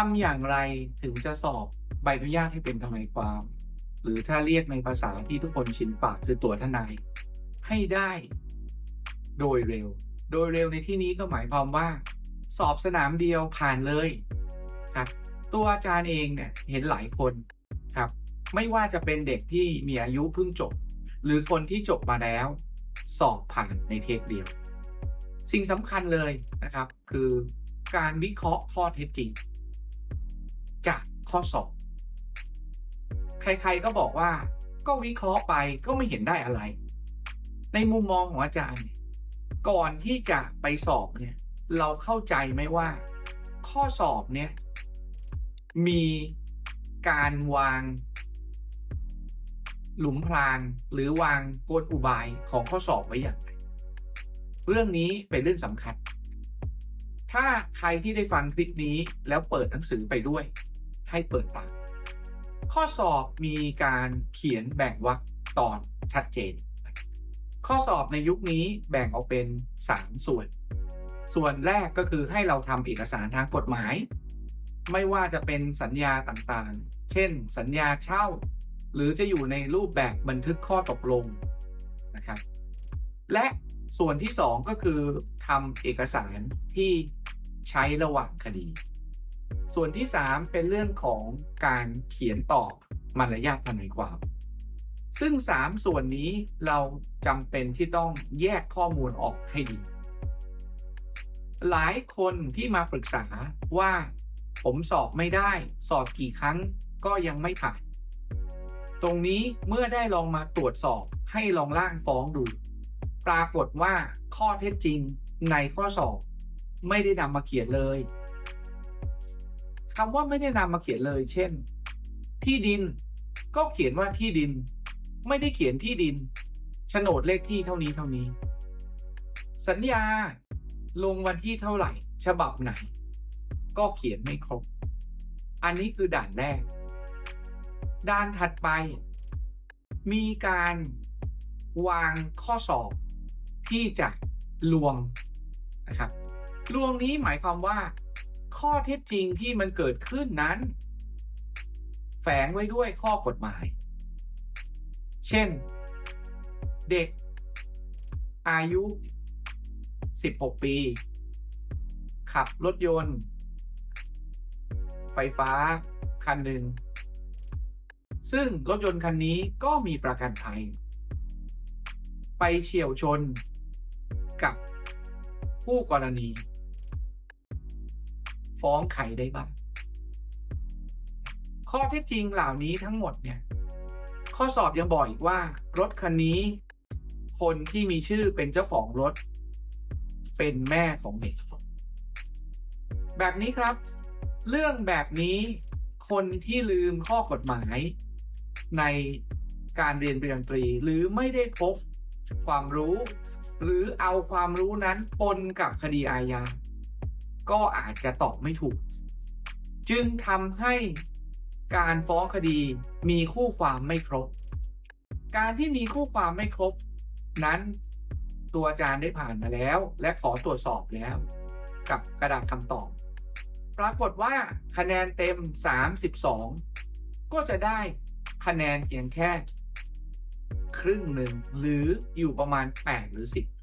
ทำอย่างไรถึงจะสอบใบอนุญาตให้เป็นทนายความ หรือถ้าเรียกในภาษาที่ทุกคนชินปากคือตัวทนาย ให้ได้ โดยเร็ว โดยเร็วในที่นี้ก็หมายความว่า สอบสนามเดียวผ่านเลยครับตัวอาจารย์เองเนี่ยเห็นหลายคนครับ ไม่ว่าจะเป็นเด็กที่มีอายุเพิ่งจบ หรือคนที่จบมาแล้ว สอบผ่านในเทคเดียว สิ่งสำคัญเลยนะครับ คือการวิเคราะห์ข้อเท็จจริง จากข้อสอบใครๆก็บอกว่า ก็วิเคราะห์ไปก็ไม่เห็นได้อะไร ในมุมมองของอาจารย์เนี่ยก่อนที่จะไปสอบเนี่ย เราเข้าใจไหมว่า ข้อสอบเนี่ย มีการวาง หลุมพรางหรือวางกลอุบายของข้อสอบไว้อย่างไรเรื่องนี้เป็นเรื่องสำคัญ ถ้าใครที่ได้ฟังคลิปนี้แล้วเปิดหนังสือไปด้วย ให้เปิดตามข้อสอบมีการเขียนแบ่งวรรคตอนชัดเจน ข้อสอบในยุคนี้แบ่งออกเป็น 3 ส่วน ส่วนแรกก็คือให้เราทำเอกสารทางกฎหมาย ไม่ว่าจะเป็นสัญญาต่างๆ เช่น สัญญาเช่า หรือจะอยู่ในรูปแบบบันทึกข้อตกลงนะครับ และส่วนที่ 2 ก็คือทำเอกสารที่ใช้ระหว่างคดี ส่วนที่ 3 เป็นเรื่องของการเขียนตอบมารยาททนายความ ซึ่ง 3 ส่วนนี้เราจำเป็นที่ต้องแยกข้อมูลออกให้ดี หลายคนที่มาปรึกษาว่าผมสอบไม่ได้สอบกี่ครั้งก็ยังไม่ผ่าน ตรงนี้เมื่อได้ลองมาตรวจสอบให้ลองล่างฟ้องดู ปรากฏว่าข้อเท็จจริงในข้อสอบ ไม่ได้นำมาเขียนเลย คำว่าไม่ได้นำมาเขียนเลย เช่น ที่ดิน ก็เขียนว่าที่ดิน ไม่ได้เขียนที่ดินโฉนดเลขที่เท่านี้เท่านี้ สัญญาลงวันที่เท่าไหร่ ฉบับไหน ก็เขียนไม่ครบ อันนี้คือด่านแรกด้านถัดไป มีการวางข้อสอบที่จะลวงนะครับลวงนี้หมายความว่า ข้อเท็จจริงที่มันเกิดขึ้นนั้น แฝงไว้ด้วยข้อกฎหมาย เช่น เด็ก อายุ 16 ปี ขับรถยนต์ ไฟฟ้า คันหนึ่ง ซึ่งรถยนต์คันนี้ก็มีประกันภัย ไปเฉียวชนกับผู้กรณี ฟ้องใครได้บ้าง ข้อเท็จจริงเหล่านี้ทั้งหมดเนี่ย ข้อสอบยังบอกอีกว่า รถคันนี้ คนที่มีชื่อเป็นเจ้าของรถ เป็นแม่ของเด็ก แบบนี้ครับ เรื่องแบบนี้คนที่ลืมข้อกฎหมายในการเรียนปริญญาตรี หรือไม่ได้พบความรู้ หรือเอาความรู้นั้นปนกับคดีอาญา ก็อาจจะตอบไม่ถูก จึงทำให้การฟ้องคดีมีคู่ความไม่ครบ การที่มีคู่ความไม่ครบ นั้นตัวอาจารย์ได้ผ่านมาแล้ว และขอตรวจสอบแล้ว กับกระดาษคำตอบ ปรากฏว่าคะแนนเต็ม 32 ก็จะได้คะแนนเพียงแค่ ครึ่งหนึ่งหรืออยู่ประมาณ 8 หรือ 10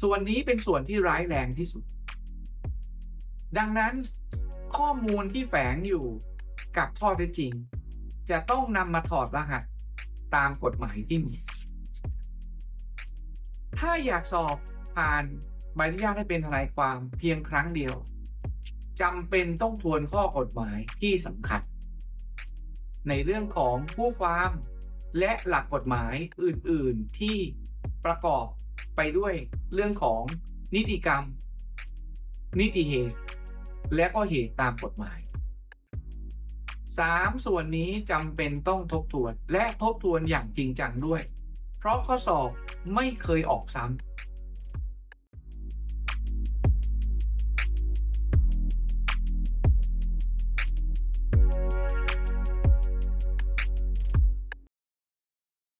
ส่วนนี้เป็นส่วนที่ร้ายแรงที่สุด ดังนั้นข้อมูลที่แฝงอยู่กับข้อเท็จจริง จะต้องนำมาถอดรหัสตามกฎหมายที่มี ถ้าอยากสอบผ่านใบอนุญาตให้เป็นทนายความเพียงครั้งเดียวจำเป็นต้องทวนข้อกฎหมายที่สำคัญ ในเรื่องของผู้ความและหลักกฎหมายอื่น ๆ ที่ประกอบไปด้วย เรื่องของนิติกรรม นิติเหตุ และก็เหตุตามกฎหมาย 3 ส่วนนี้จำเป็นต้องทบทวนและทบทวนอย่างจริงจังด้วย เพราะข้อสอบไม่เคยออกซ้ำ